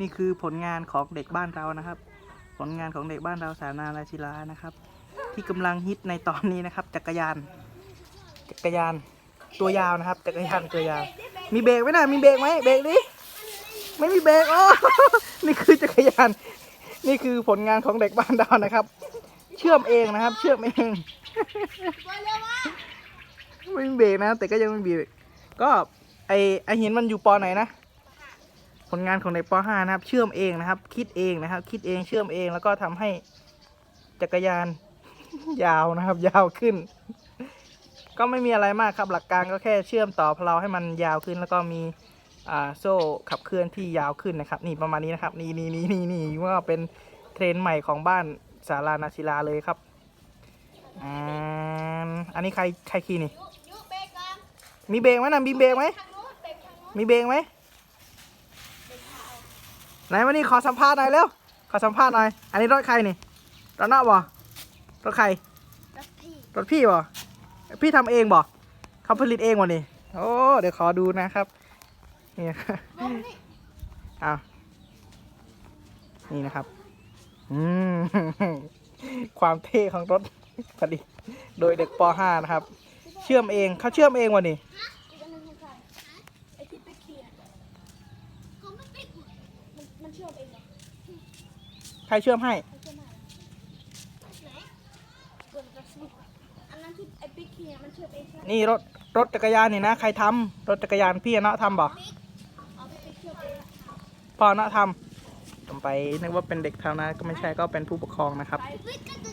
นี่คือผลงานของเด็กบ้านเรานะครับ ผลงานของเด็กบ้านเราสานาราชิลานะครับ ที่กำลังฮิตในตอนนี้นะครับ จักรยาน จักรยานตัวยาวนะครับ จักรยานตัวยาว มีเบรกไหมนะมีเบรกไหมเบรกดิไม่มีเบรกโอ้นี่คือจักรยาน นี่คือผลงานของเด็กบ้านเรานะครับ เชื่อมเองนะครับ เชื่อมเองไม่มีเบรกนะ แต่ก็ยังไม่มีเบรกก็ไอไอหินมันอยู่ปอไหนนะ ผลงานของเด็กป .5 นะครับ เชื่อมเองนะครับ คิดเองนะครับ คิดเองเชื่อมเองแล้วก็ทำให้จักรยาน ยาวนะครับ ยาวขึ้น ก็ไม่มีอะไรมากครับหลักการก็แค่เชื่อมต่อเพลาให้มันยาวขึ้นแล้วก็มีโซ่ขับเคลื่อนที่ยาวขึ้นนะครับ นี่ประมาณนี้นะครับ นี่นี่นี่นี่นี่ว่าเป็นเทรนใหม่ของบ้านสารานาศิลาเลยครับอันนี้ใครใครขี่นี่ มีเบรกไหมนะมีเบรกไหมมีเบรกไหม ไหนมานี่ขอสัมภาษณ์หน่อยเร็ว ขอสัมภาษณ์หน่อย อันนี้รถใครนี่ รถหน้าบ่รถใครแล้วพี่ รถพี่บ่พี่ทำเองบ่เขาผลิตเองบ่นี่ โอ้ เดี๋ยวขอดูนะครับ นี่นะครับลงนี่อ้าวนี่นะครับ อืม ความเท่ของรถผลิต โดยเด็กป .5 นะครับ เชื่อมเอง เขาเชื่อมเองวะนี่อีกอันหนึงของใครไอ้ที่ไปเคลียร์เขาไม่ไปขุดมันมัน เชื่อมเองเหรอใครเชื่อมให้มันเชื่อมได้ไหนเปิดกระสุนอันนั้นที่ไอ้ปิ๊กเคลียร์มันเชื่อมเองใช่ไหมนี่รถรถจักรยานนี่นะ ใครทำรถจักรยานพี่อนะทำบ่เอาไปเชื่อมเองละพ่ออนะทำผมไปนึกว่าเป็นเด็กเท่านั้นก็ไม่ใช่ก็เป็นผู้ปกครองนะครับ ไปปิ๊กก็จะ